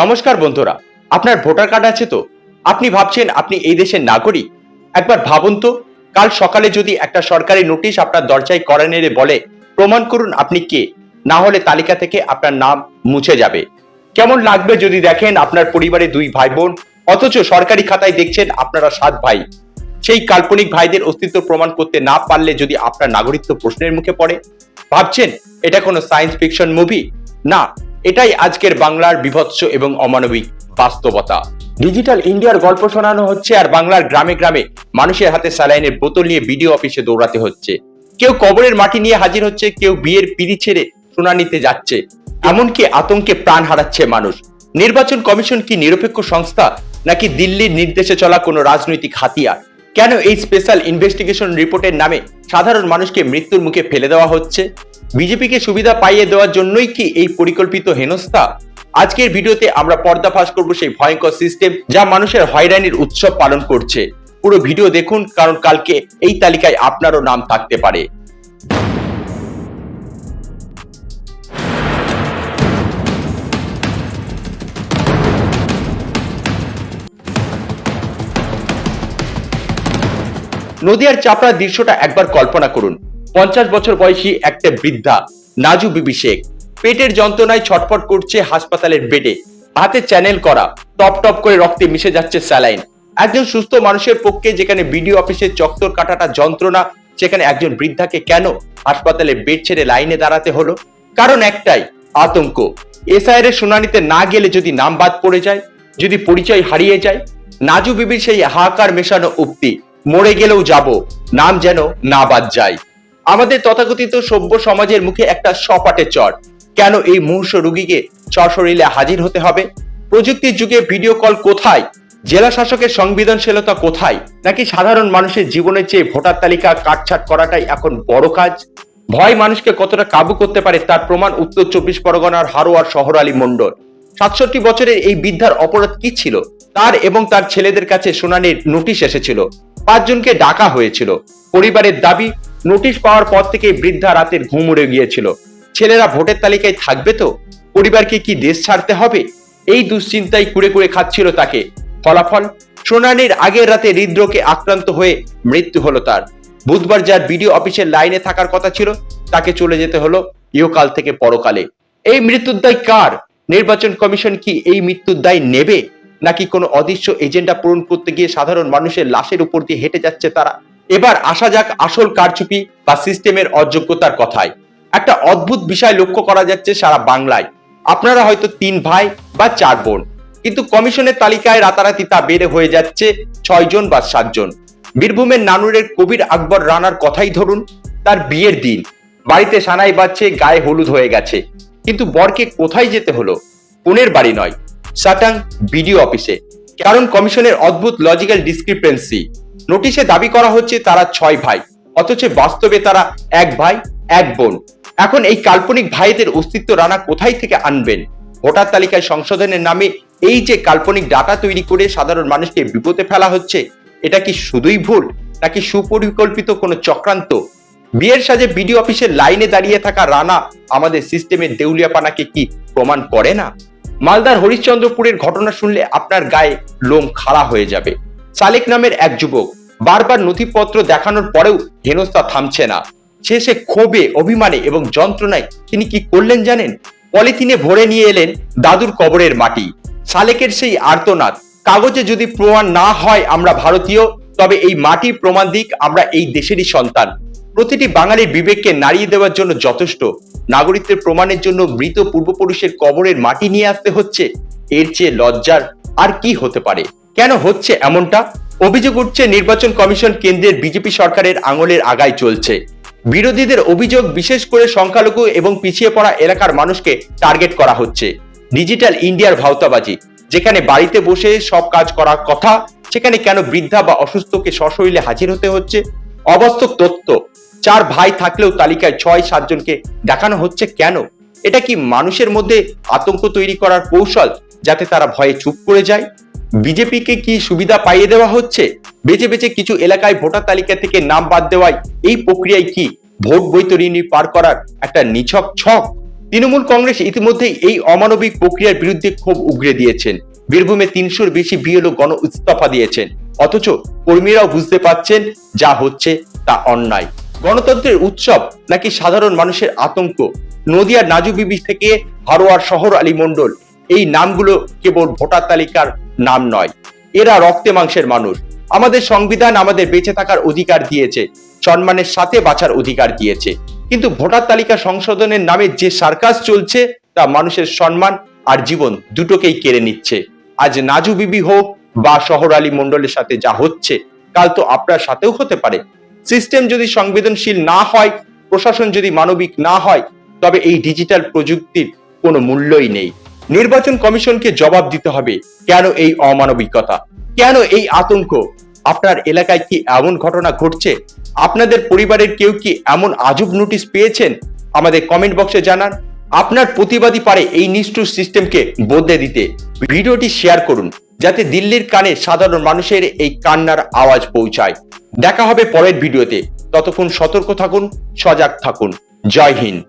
নমস্কার বন্ধুরা, আপনার ভোটার কার্ড আছে তো? আপনি ভাবছেন আপনি এই দেশের নাগরিক? একবার ভাবুন তো, কাল সকালে যদি একটা সরকারি নোটিশ আপনার দরজায় করা নেড়ে বলে, প্রমাণ করুন আপনি কে? না হলে তালিকা থেকে আপনার নাম মুছে যাবে। কেমন লাগবে যদি দেখেন আপনার পরিবারে দুই ভাই বোন অথচ সরকারি খাতায় দেখছেন আপনারা সাত ভাই। সেই কাল্পনিক ভাইদের অস্তিত্ব প্রমাণ করতে না পারলে যদি আপনার নাগরিকত্ব প্রশ্নের মুখে পড়ে? ভাবছেন, এটা কোনো সায়েন্স ফিকশন মুভি না এটাই আজকের বাংলার বিভৎস এবং অমানবিক বাস্তবতা। ডিজিটাল ইন্ডিয়ার গল্প শোনানো হচ্ছে আর বাংলার গ্রামে গ্রামে মানুষের হাতে স্যালাইনের বোতল নিয়ে বিডিও অফিসে দৌড়াতে হচ্ছে। কেউ কবরের মাটি নিয়ে হাজির হচ্ছে, কেউ বিয়ের পিড়ি ছেড়ে শুনানিতে যাচ্ছে। এমনকি আতঙ্কে প্রাণ হারাচ্ছে মানুষ। নির্বাচন কমিশন কি নিরপেক্ষ সংস্থা, নাকি দিল্লির নির্দেশে চলা কোনো রাজনৈতিক হাতিয়ার? কেন এই স্পেশাল ইনভেস্টিগেশন রিপোর্টের নামে সাধারণ মানুষকে মৃত্যুর মুখে ফেলে দেওয়া হচ্ছে? বিজেপিকে সুবিধা পাইয়ে দেওয়ার জন্যই কি এই পরিকল্পিত হেনস্থা? আজকের ভিডিওতে আমরা পর্দাফাশ করব সেই ভয়ঙ্কর সিস্টেম যা মানুষের হয়রানির উৎসব পালন করছে। পুরো ভিডিও দেখুন, কারণ কালকে এই তালিকায় আপনারও নাম থাকতে পারে। নদিয়ার চাপড়ার দৃশ্যটা একবার কল্পনা করুন। পঞ্চাশ বছর বয়সী একটা বৃদ্ধা, নাজু বিবি শেখ। পেটের যন্ত্রণায় ছটফট করছে হাসপাতালের বেডে। হাতে চ্যানেল করা, টপ টপ করে রক্তে মিশে যাচ্ছে স্যালাইন। একজন সুস্থ মানুষের পক্ষে যেখানে বিডিও অফিসের চক্কর কাটাটা যন্ত্রণা, সেখানে একজন বৃদ্ধাকে কেন হাসপাতালে বেড ছেড়ে লাইনে দাঁড়াতে হলো? কারণ একটাই, আতঙ্ক। এসআইয়ের এর শুনানিতে না গেলে যদি নাম বাদ পড়ে যায়, যদি পরিচয় হারিয়ে যায়, নাজু বিবির সেই হাহাকার মেশানো উক্তি, মরে গেলেও যাব, নাম যেন না বাদ যায়। আমাদের তথাকথিত সভ্য সমাজের মুখে একটা সপাটে চর। কেন এই মুহূর্ষ রুগীকে সশরীরে হাজির হতে হবে? প্রযুক্তির যুগে ভিডিও কল কোথায়? জেলা শাসকের সংবেদনশীলতা কোথায়? নাকি সাধারণ মানুষের জীবনের চেয়ে ভোটার তালিকা কাটছাট করাটাই এখন বড় কাজ? ভয় মানুষকে কতটা কাবু করতে পারে তার প্রমাণ উত্তর চব্বিশ পরগনার হারোয়ার শহর আলী মন্ডল সাতষট্টি বছরের এই বৃদ্ধার অপরাধ কি ছিল? তার এবং তার ছেলেদের কাছে শুনানির নোটিশ এসেছিল। পাঁচজনকে ডাকা হয়েছিল। পরিবারের দাবি নোটিশ পাওয়ার পর থেকে বৃদ্ধা রাতের ঘুম উড়ে গিয়েছিল। ছেলেরা ভোটের তালিকায় থাকবে তো? পরিবারকে কি দেশ ছাড়তে হবে? এই দুশ্চিন্তায় কুড়ে কুড়ে খাচ্ছিল তাকে। ফলাফল? শুনানির আগের রাতে হৃদরোগে আক্রান্ত হয়ে মৃত্যু হলো তার। বুধবার যার বিডিও অফিসের লাইনে থাকার কথা ছিল, তাকে চলে যেতে হলো ইহকাল থেকে পরকালে। এই মৃত্যুর দায় কার? নির্বাচন কমিশন কি এই মৃত্যুর দায় নেবে? নাকি কোনো অদৃশ্য এজেন্ডা পূরণ করতে গিয়ে সাধারণ মানুষের লাশের উপর দিয়ে হেঁটে যাচ্ছে তারা? এবার আসা যাক আসল কারচুপি বা সিস্টেমের অযোগ্যতার কথায়। একটা অদ্ভুত বিষয় লক্ষ্য করা যাচ্ছে সারা বাংলায়। আপনারা হয়তো তিন ভাই বা চার বোন। কিন্তু কমিশনের তালিকায় রাতারাতি তা বেড়ে হয়ে যাচ্ছে ছয় জন বা সাতজন বীরভূমের নানুরের কবির আকবর রানার কথাই ধরুন, তার বিয়ের দিন। বাড়িতে সানাই বাজছে, গায়ে হলুদ হয়ে গেছে। কিন্তু বরকে কোথায় যেতে হলো? কোনের বাড়ি নয়, সাটাং বিডিও অফিসে। কারণ কমিশনের অদ্ভুত লজিক্যাল ডিসক্রিপেন্সি। নোটিশে দাবি করা হচ্ছে তারা ছয় ভাই, অথচ বাস্তবে তারা এক ভাই, এক বোন। এখন এই কাল্পনিক ভাইদের অস্তিত্ব রানা কোথায় থেকে আনবেন? ভোটার তালিকায় সংশোধনের নামে এই যে কাল্পনিক ডাটা তৈরি করে সাধারণ মানুষকে বিপদে ফেলা হচ্ছে, এটা কি শুধুই ভুল, নাকি সুপরিকল্পিত কোনো চক্রান্ত? বিয়ের সাজে বিডিও অফিসের লাইনে দাঁড়িয়ে থাকা রানা আমাদের সিস্টেমের দেউলিয়াপানাকে কি প্রমাণ করে না? মালদার হরিশ্চন্দ্রপুরের ঘটনা শুনলে আপনার গায়ে লোম খাড়া হয়ে যাবে। সালেক নামের এক যুবক বারবার নথিপত্র দেখানোর পরেও হেনস্থা থামছে না। শেষে ক্ষোভে, অভিমানে এবং যন্ত্রণায় তিনি কি করলেন জানেন? পলিথিনে ভরে নিয়ে এলেন দাদুর কবরের মাটি। সালেকের সেই আর্তনাদ, কাগজে যদি প্রমাণ না হয় আমরা ভারতীয়, তবে এই মাটি প্রমাণ দিক আমরা এই দেশেরই সন্তান। প্রতিটি বাঙালির বিবেককে নাড়িয়ে দেওয়ার জন্য যথেষ্ট। নাগরিকদের প্রমাণের জন্য মৃত পূর্বপুরুষের কবরের মাটি নিয়ে আসতে হচ্ছে। এর চেয়ে লজ্জার আর কি হতে পারে? কেন হচ্ছে এমনটা? অভিযোগ উঠছে নির্বাচন কমিশন কেন্দ্রের বিজেপি সরকারের আঙুলের আগায় চলছে। বিরোধীদের অভিযোগ বিশেষ করে সংখ্যালঘু এবং পিছিয়ে পড়া এলাকার মানুষকে টার্গেট করা হচ্ছে। ডিজিটাল ইন্ডিয়ার ভাওতাবাজি, যেখানে বাড়িতে বসে সব কাজ করার কথা, সেখানে কেন বৃদ্ধা বা অসুস্থকে সশরীরে হাজির হতে হচ্ছে? অবাস্তব তথ্য, চার ভাই থাকলেও তালিকায় ছয় সাতজনকে দেখানো হচ্ছে কেন? এটা কি মানুষের মধ্যে আতঙ্ক তৈরি করার কৌশল, যাতে তারা ভয়ে চুপ করে যায়? বিজেপিকে কি সুবিধা পাইয়ে দেওয়া হচ্ছে? বেছে বেছে কিছু এলাকায় ভোটার তালিকা থেকে নাম বাদ দেওয়ায় এই প্রক্রিয়ায় কি ভোট বৈতরণী পার করার একটা নিছক ছক? তৃণমূল কংগ্রেস ইতিমধ্যেই এই অমানবিক প্রক্রিয়ার বিরুদ্ধে ক্ষোভ উগরে দিয়েছেন। বীরভূমে তিনশোর বেশি বিএলও গণ ইস্তফা দিয়েছেন। অথচ কর্মীরাও বুঝতে পাচ্ছেন যা হচ্ছে তা অন্যায়। গণতন্ত্রের উৎসব নাকি সাধারণ মানুষের আতঙ্ক? নদিয়ার নাজু বিবি থেকে হারোয়ার শহর আলী মণ্ডল। এই নামগুলো কেবল ভোটার তালিকার নাম নয়। এরা রক্তে মাংসের মানুষ। আমাদের সংবিধান আমাদের বেঁচে থাকার অধিকার দিয়েছে, সম্মানের সাথে বাঁচার অধিকার দিয়েছে। কিন্তু ভোটার তালিকা সংশোধনের নামে যে সার্কাস চলছে, তা মানুষের সম্মান আর জীবন দুটোকেই কেড়ে নিচ্ছে। আজ নাজু বিবি হোক বা শহর আলী মণ্ডলের সাথে যা হচ্ছে, কাল তো আপনার সাথেও হতে পারে। সিস্টেম যদি সংবেদনশীল না হয়, প্রশাসন যদি মানবিক না হয়, তবে এই ডিজিটাল প্রযুক্তির কোনো মূল্যই নেই। নির্বাচন কমিশনকে জবাব দিতে হবে, কেন এই অমানবিকতা? কেন এই আতঙ্ক? আপনার এলাকায় কি এমন ঘটনা ঘটছে? আপনাদের পরিবারের কেউ কি এমন আজব নোটিশ পেয়েছেন? আমাদের কমেন্ট বক্সে জানান। আপনার প্রতিবাদী পারে এই নিষ্ঠুর সিস্টেমকে বদলে দিতে। ভিডিওটি শেয়ার করুন, যাতে দিল্লির কানে সাধারণ মানুষের এই কান্নার আওয়াজ পৌঁছায়। দেখা হবে পরের ভিডিওতে। ততক্ষণ সতর্ক থাকুন, সজাগ থাকুন। জয় হিন্দ।